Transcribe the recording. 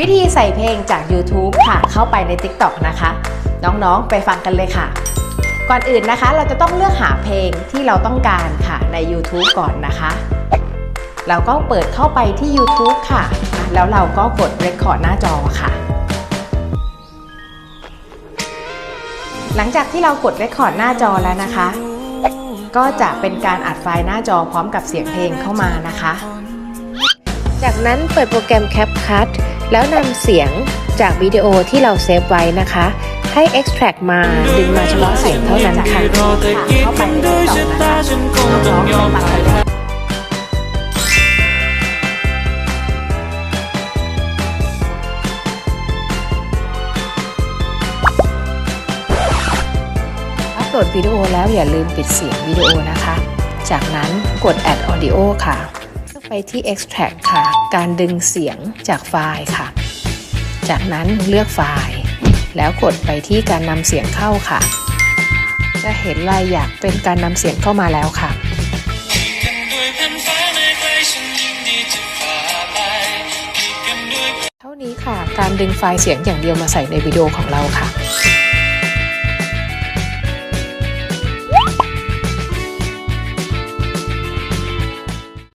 วิธีใส่เพลงจาก YouTube ค่ะ เข้าไปใน TikTok นะคะ น้องๆ ไปฟังกันเลยค่ะ ก่อนอื่นนะคะ เราจะต้องเลือกหาเพลงที่เราต้องการค่ะใน YouTube ก่อนนะคะ เราก็เปิดเข้าไปที่ YouTube ค่ะ แล้วเราก็กด Record หน้าจอค่ะ หลังจากที่เรากด Record หน้าจอแล้วนะคะ ก็จะเป็นการอัดไฟล์หน้าจอพร้อมกับเสียงเพลงเข้ามานะคะ จากนั้นเปิดโปรแกรม CapCut แล้วนำเสียงจากวิดีโอที่เราเซฟไว้นะคะ ให้ extract มาดึงมาเฉพาะเสียงเท่านั้นค่ะเข้าไปในต่อนะคะน้องไปฟักันเลยอัปโหลดวิดีโอแล้วอย่าลืมปิดเสียงวิดีโอนะคะ จากนั้นกด add audio ค่ะ ไปที่ extract ค่ะ การดึงเสียงจากไฟล์ค่ะ จากนั้นเลือกไฟล์ แล้วกดไปที่การนำเสียงเข้าค่ะ จะเห็นลายหยักเป็นการนำเสียงเข้ามาแล้วค่ะเท่านี้ค่ะ การดึงไฟล์เสียงอย่างเดียวมาใส่ในวิดีโอของเราค่ะ